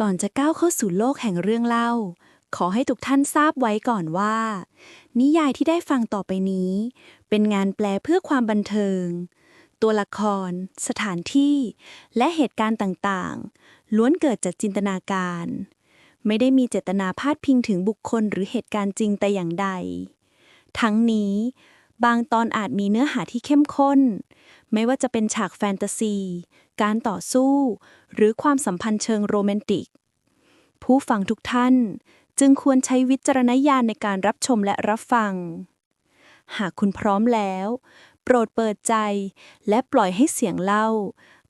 ก่อนจะก้าวเข้าสู่โลกแห่งเรื่องเล่า ขอให้ทุกท่านทราบไว้ก่อนว่า นิยายที่ได้ฟังต่อไปนี้ เป็นงานแปลเพื่อความบันเทิง ตัวละคร สถานที่ และเหตุการณ์ต่างๆ ล้วนเกิดจากจินตนาการ ไม่ได้มีเจตนาพาดพิงถึงบุคคลหรือเหตุการณ์จริงแต่อย่างใด ทั้งนี้ บางตอนอาจมีเนื้อหาที่เข้มข้น ไม่ว่าจะเป็นฉากแฟนตาซี การต่อสู้ หรือความสัมพันธ์เชิงโรแมนติก ผู้ฟังทุกท่านจึงควรใช้วิจารณญาณในการรับชมและรับฟัง หากคุณพร้อมแล้ว โปรดเปิดใจ และปล่อยให้เสียงเล่า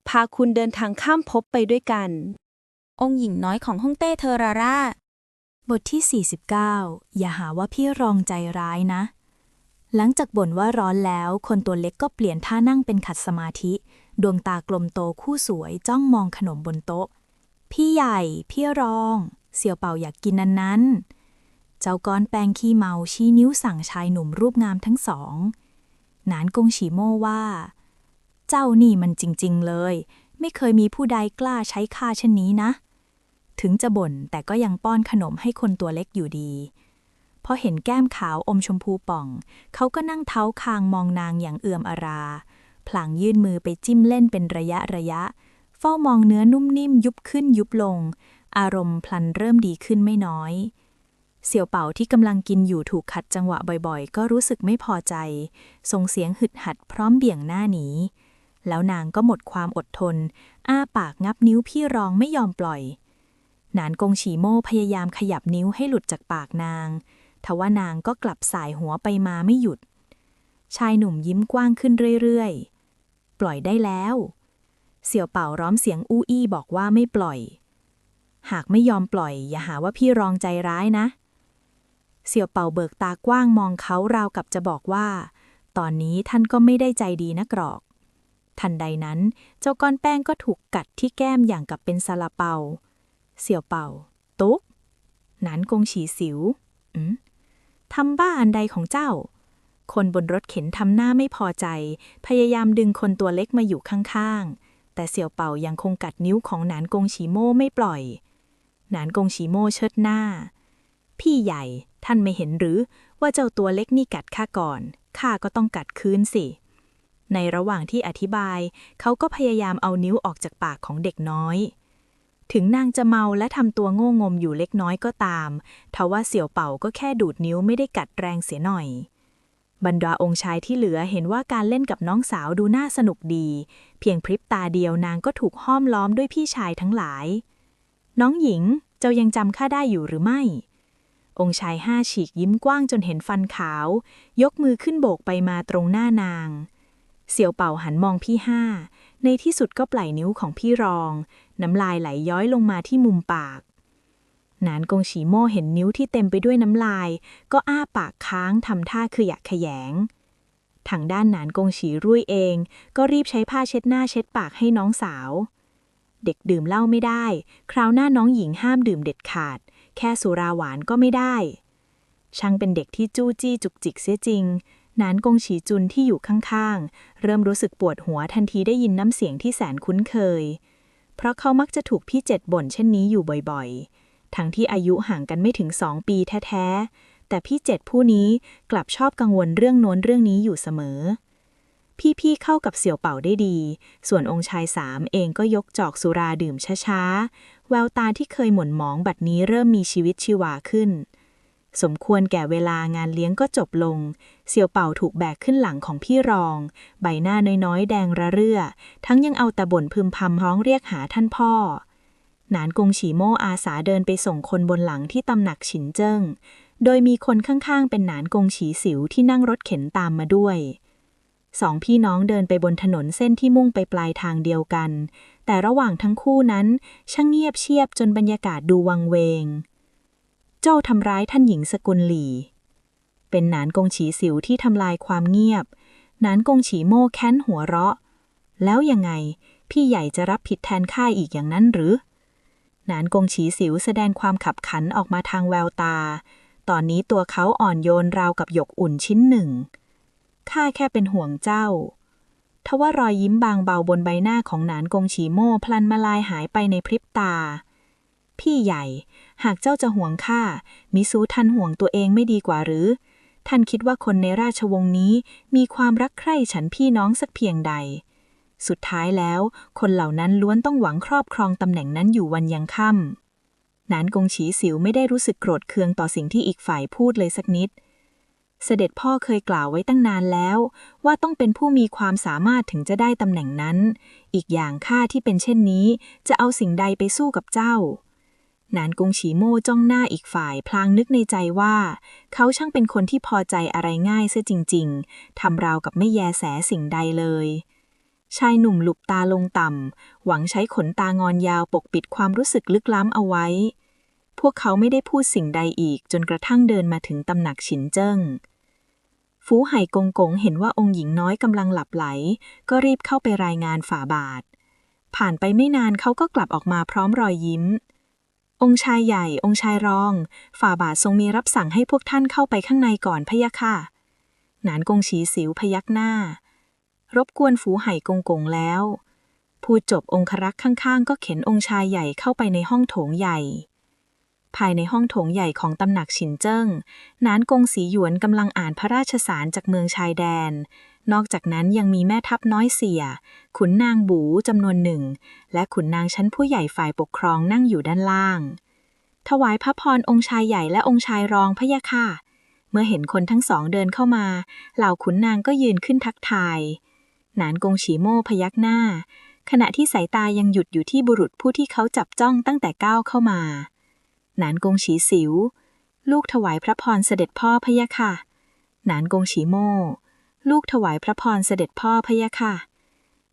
พาคุณเดินทางข้ามภพไปด้วยกัน องค์หญิงน้อยของฮ่องเต้เทอราราบทที่ 49 อย่าหาว่าพี่รองใจร้ายนะ หลังจากบ่นว่าร้อนแล้ว คนตัวเล็กก็เปลี่ยนท่านั่งเป็นขัดสมาธิ ดวงตากลมโตคู่สวยจ้องมองขนมบนโต๊ะ พี่ใหญ่ พี่รอง เสี่ยวเป่าอยากกินนันนั้น เจ้าก้อนแป้งขี้เมาชี้นิ้วสั่งชายหนุ่มรูปงามทั้งสอง นานกงฉีโม่ว่า เจ้านี่มันจริง ๆ เลย ไม่เคยมีผู้ใดกล้าใช้ค่าเช่นนี้นะ ถึงจะบ่นแต่ก็ยังป้อนขนมให้คนตัวเล็กอยู่ดีพอเห็นแก้มขาวอมชมพูป่อง เขาก็นั่งเท้าคางมองนางอย่างเอื่อมอารา พลางยื่นมือไปจิ้มเล่นเป็นระยะระยะ เฝ้ามองเนื้อนุ่มนิ่มยุบขึ้นยุบลง อารมณ์พลันเริ่มดีขึ้นไม่น้อย เสี่ยวเป่าที่กำลังกินอยู่ถูกขัดจังหวะบ่อยๆ ก็รู้สึกไม่พอใจ ส่งเสียงหึดหัดพร้อมเบี่ยงหน้าหนี แล้วนางก็หมดความอดทน อ้าปากงับนิ้วพี่รองไม่ยอมปล่อย หนานกงฉีโม่พยายามขยับนิ้วให้หลุดจากปากนางทว่านางก็กลับสายหัวไปมาไม่หยุดชายหนุ่มยิ้มกว้างขึ้นเรื่อยๆ ปล่อยได้แล้ว เสี่ยวเป่าร้อมเสียงอู้อี้บอกว่าไม่ปล่อย หากไม่ยอมปล่อย อย่าหาว่าพี่รองใจร้ายนะ เสี่ยวเป่าเบิกตากว้างมองเขาราวกับจะบอกว่า ตอนนี้ท่านก็ไม่ได้ใจดีนักหรอก ทันใดนั้น เจ้าก้อนแป้งก็ถูกกัดที่แก้มอย่างกับเป็นซาลาเปา เสี่ยวเป่า ตุ๊ก หนานกงฉีสิวอืมทำบ้าอันใดของเจ้า คนบนรถเข็นทำหน้าไม่พอใจ พยายามดึงคนตัวเล็กมาอยู่ข้างๆ แต่เสี่ยวเป่ายังคงกัดนิ้วของหนานกงฉีโม่ไม่ปล่อย หนานกงฉีโม่เชิดหน้า พี่ใหญ่ท่านไม่เห็นหรือว่าเจ้าตัวเล็กนี่กัดข้าก่อน ข้าก็ต้องกัดคืนสิ ในระหว่างที่อธิบาย เขาก็พยายามเอานิ้วออกจากปากของเด็กน้อย ถึงนางจะเมาและทำตัวโง่งมอยู่เล็กน้อยก็ตาม ทว่าเสี่ยวเป่าก็แค่ดูดนิ้วไม่ได้กัดแรงเสียหน่อย บรรดาองค์ชายที่เหลือเห็นว่าการเล่นกับน้องสาวดูน่าสนุกดี เพียงพริบตาเดียวนางก็ถูกห้อมล้อมด้วยพี่ชายทั้งหลาย น้องหญิง เจ้ายังจำข้าได้อยู่หรือไม่ องค์ชายห้าฉีกยิ้มกว้างจนเห็นฟันขาว ยกมือขึ้นโบกไปมาตรงหน้านาง เสี่ยวเป่าหันมองพี่ห้า ในที่สุดก็ปล่อยนิ้วของพี่รอง น้ำลายไหลย้อยลงมาที่มุมปาก หนานกงฉีโม่เห็นนิ้วที่เต็มไปด้วยน้ำลาย ก็อ้าปากค้างทำท่าขยะขยง ทางด้านหนานกงฉีรุ่ยเอง ก็รีบใช้ผ้าเช็ดหน้าเช็ดปากให้น้องสาว เด็กดื่มเหล้าไม่ได้ คราวหน้าน้องหญิงห้ามดื่มเด็ดขาด แค่สุราหวานก็ไม่ได้ ช่างเป็นเด็กที่จู้จี้จุกจิกเสียจริงนานกงฉีจุนที่อยู่ข้างๆ เริ่มรู้สึกปวดหัวทันทีได้ยินน้ำเสียงที่แสนคุ้นเคย เพราะเขามักจะถูกพี่เจ็ดบ่นเช่นนี้อยู่บ่อยๆ ทั้งที่อายุห่างกันไม่ถึงสองปีแท้ๆ แต่พี่เจ็ดผู้นี้กลับชอบกังวลเรื่องโน้นเรื่องนี้อยู่เสมอ พี่ๆเข้ากับเสี่ยวเป่าได้ดี ส่วนองค์ชายสามเองก็ยกจอกสุราดื่มช้าๆ แววตาที่เคยหม่นหมองบัดนี้เริ่มมีชีวิตชีวาขึ้น สมควรแก่เวลางานเลี้ยงก็จบลง เสี่ยวเป่าถูกแบกขึ้นหลังของพี่รอง ใบหน้าน้อยๆ แดงระเรื่อ ทั้งยังเอาแต่บ่นพึมพำร้องเรียกหาท่านพ่อ นานกงฉีโม่อาสาเดินไปส่งคนบนหลังที่ตำหนักฉินเจิ้ง โดยมีคนข้างๆ เป็นหนานกงฉีสิวที่นั่งรถเข็นตามมาด้วย สองพี่น้องเดินไปบนถนนเส้นที่มุ่งไปปลายทางเดียวกัน แต่ระหว่างทั้งคู่นั้น ช่างเงียบเชียบจนบรรยากาศดูวังเวง เจ้าทำร้ายท่านหญิงสกุลหลี่ เป็นหนานกงฉีสิวที่ทำลายความเงียบหนานกงฉีโม่แค้นหัวเราะ แล้วยังไง พี่ใหญ่จะรับผิดแทนข้าอีกอย่างนั้นหรือ นานกงฉีสิวแสดงความขับขันออกมาทางแววตา ตอนนี้ตัวเขาอ่อนโยนราวกับหยกอุ่นชิ้นหนึ่ง ข้าแค่เป็นห่วงเจ้า ทว่ารอยยิ้มบางเบาบนใบหน้าของหนานกงฉีโม่พลันมาลายหายไปในพริบตา พี่ใหญ่ หากเจ้าจะห่วงข้า มิซูท่านห่วงตัวเองไม่ดีกว่าหรือ ท่านคิดว่าคนในราชวงศ์นี้มีความรักใคร่ฉันพี่น้องสักเพียงใด สุดท้ายแล้ว คนเหล่านั้นล้วนต้องหวังครอบครองตำแหน่งนั้นอยู่วันยังค่ำนานกงฉีสิวไม่ได้รู้สึกโกรธเคืองต่อสิ่งที่อีกฝ่ายพูดเลยสักนิด เสด็จพ่อเคยกล่าวไว้ตั้งนานแล้ว ว่าต้องเป็นผู้มีความสามารถถึงจะได้ตำแหน่งนั้น อีกอย่างข้าที่เป็นเช่นนี้ จะเอาสิ่งใดไปสู้กับเจ้านานกงฉีโม่จ้องหน้าอีกฝ่าย พลางนึกในใจว่า เขาช่างเป็นคนที่พอใจอะไรง่ายเสียจริง ๆ ทำราวกับไม่แยแสสิ่งใดเลย ชายหนุ่มหลุบตาลงต่ำ หวังใช้ขนตางอนยาวปกปิดความรู้สึกลึกล้ำเอาไว้ พวกเขาไม่ได้พูดสิ่งใดอีกจนกระทั่งเดินมาถึงตำหนักฉินเจิ้ง ฟูไห่กงกงเห็นว่าองค์หญิงน้อยกำลังหลับไหล ก็รีบเข้าไปรายงานฝ่าบาท ผ่านไปไม่นานเขาก็กลับออกมาพร้อมรอยยิ้ม องค์ชายใหญ่ องค์ชายรอง ฝ่าบาททรงมีรับสั่งให้พวกท่านเข้าไปข้างในก่อนพะยะค่ะ หนานกงฉีสิวพยักหน้า รบกวนฝูไห่กงกงแล้ว พูดจบองครักษ์ข้างๆ ก็เข็นองค์ชายใหญ่เข้าไปในห้องโถงใหญ่ ภายในห้องโถงใหญ่ของตำหนักฉินเจิ้งนานกงสีหยวนกำลังอ่านพระราชสารจากเมืองชายแดน นอกจากนั้นยังมีแม่ทัพน้อยเสีย ขุนนางบูจำนวนหนึ่ง และขุนนางชั้นผู้ใหญ่ฝ่ายปกครองนั่งอยู่ด้านล่าง ถวายพระพรองค์ชายใหญ่และองค์ชายรองพะยะค่ะเมื่อเห็นคนทั้งสองเดินเข้ามา เหล่าขุนนางก็ยืนขึ้นทักทาย นานกงฉีโม่พยักหน้า ขณะที่สายตายังหยุดอยู่ที่บุรุษผู้ที่เขาจับจ้องตั้งแต่ก้าวเข้ามา หนานกงฉีสิว ลูกถวายพระพรเสด็จพ่อพะยะค่ะ หนานกงฉีโม่ลูกถวายพระพรเสด็จพ่อพะยะค่ะ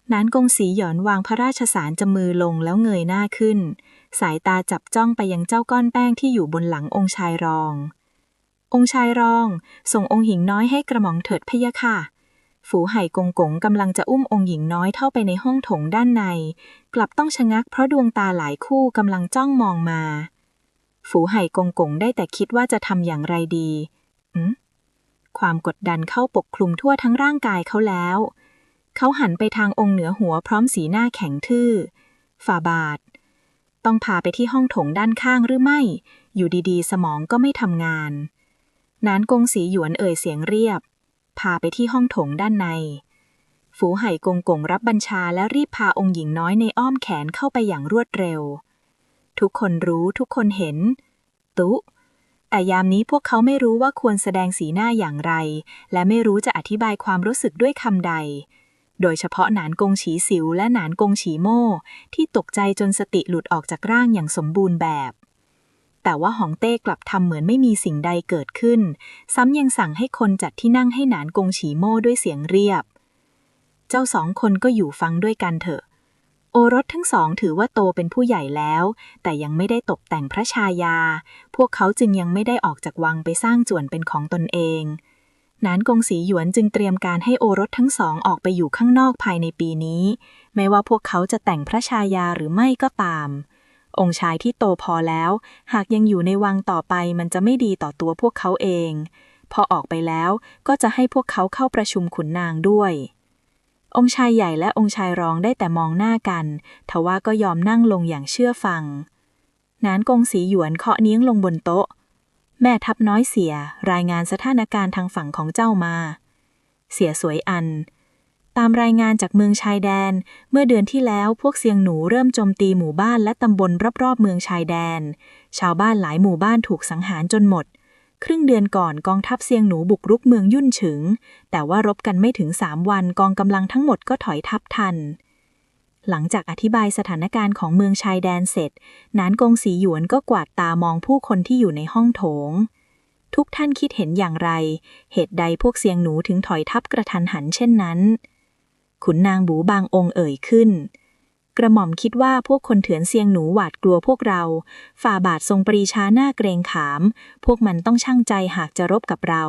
หนานกงสีหย่อนวางพระราชสารจมือลงแล้วเงยหน้าขึ้น สายตาจับจ้องไปยังเจ้าก้อนแป้งที่อยู่บนหลังองค์ชายรอง องค์ชายรอง ส่งองค์หญิงน้อยให้กระหม่อมเถิดพะยะค่ะ ฝูไห่กงกงกำลังจะอุ้มองค์หญิงน้อยเข้าไปในห้องโถงด้านใน กลับต้องชะงักเพราะดวงตาหลายคู่กำลังจ้องมองมา ฝูไห่กงกงได้แต่คิดว่าจะทำอย่างไรดีอืมความกดดันเข้าปกคลุมทั่วทั้งร่างกายเขาแล้ว เขาหันไปทางองค์เหนือหัวพร้อมสีหน้าแข็งทื่อ ฝ่าบาท ต้องพาไปที่ห้องโถงด้านข้างหรือไม่ อยู่ดีๆ สมองก็ไม่ทำงาน นานกงสีหยวนเอ่ยเสียงเรียบ พาไปที่ห้องโถงด้านใน ฝูไห่กงกงรับบัญชาและรีบพาองค์หญิงน้อยในอ้อมแขนเข้าไปอย่างรวดเร็ว ทุกคนรู้ทุกคนเห็น ตุแต่ยามนี้พวกเขาไม่รู้ว่าควรแสดงสีหน้าอย่างไร และไม่รู้จะอธิบายความรู้สึกด้วยคำใด โดยเฉพาะหนานกงฉีสิวและหนานกงฉีโม่ที่ตกใจจนสติหลุดออกจากร่างอย่างสมบูรณ์แบบ แต่ว่าหองเต้กลับทำเหมือนไม่มีสิ่งใดเกิดขึ้น ซ้ำยังสั่งให้คนจัดที่นั่งให้หนานกงฉีโม่ด้วยเสียงเรียบ เจ้าสองคนก็อยู่ฟังด้วยกันเถอะ โอรสทั้งสองถือว่าโตเป็นผู้ใหญ่แล้ว แต่ยังไม่ได้ตกแต่งพระชายา พวกเขาจึงยังไม่ได้ออกจากวังไปสร้างจวนเป็นของตนเองนานกงสีหยวนจึงเตรียมการให้โอรสทั้งสองออกไปอยู่ข้างนอกภายในปีนี้ ไม่ว่าพวกเขาจะแต่งพระชายาหรือไม่ก็ตาม องค์ชายที่โตพอแล้ว หากยังอยู่ในวังต่อไปมันจะไม่ดีต่อตัวพวกเขาเอง พอออกไปแล้วก็จะให้พวกเขาเข้าประชุมขุนนางด้วย องค์ชายใหญ่และองค์ชายรองได้แต่มองหน้ากันทว่าก็ยอมนั่งลงอย่างเชื่อฟัง นานกงสีหยวนเคาะเนี้ยงลงบนโต๊ะ แม่ทัพน้อยเสียรายงานสถานการณ์ทางฝั่งของเจ้ามา เสียสวยอัน ตามรายงานจากเมืองชายแดน เมื่อเดือนที่แล้วพวกเซียงหนูเริ่มโจมตีหมู่บ้านและตำบลรอบๆ เมืองชายแดน ชาวบ้านหลายหมู่บ้านถูกสังหารจนหมด ครึ่งเดือนก่อนกองทัพเซียงหนูบุกรุกเมืองยุ่นฉึง แต่ว่ารบกันไม่ถึงสามวันกองกำลังทั้งหมดก็ถอยทัพทัน หลังจากอธิบายสถานการณ์ของเมืองชายแดนเสร็จ นานกงสีหยวนก็กวาดตามองผู้คนที่อยู่ในห้องโถงทุกท่านคิดเห็นอย่างไร เหตุใดพวกเซียงหนูถึงถอยทัพกระทันหันเช่นนั้น ขุนนางบูบางองค์เอ่ยขึ้น กระหม่อมคิดว่าพวกคนเถือนเซียงหนูหวาดกลัวพวกเรา ฝ่าบาททรงปรีชาหน้าเกรงขาม พวกมันต้องช่างใจหากจะรบกับเรา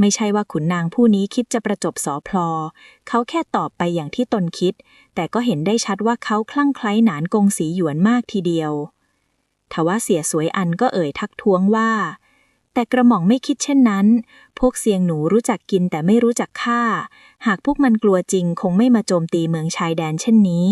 ไม่ใช่ว่าขุนนางผู้นี้คิดจะประจบสอพลอ เขาแค่ตอบไปอย่างที่ตนคิด แต่ก็เห็นได้ชัดว่าเขาคลั่งไคล้หนานกงสีหยวนมากทีเดียวทว่าเสียสวยอันก็เอ่ยทักท้วงว่า แต่กระหม่อมไม่คิดเช่นนั้น พวกเซียงหนูรู้จักกินแต่ไม่รู้จักฆ่า หากพวกมันกลัวจริงคงไม่มาโจมตีเมืองชายแดนเช่นนี้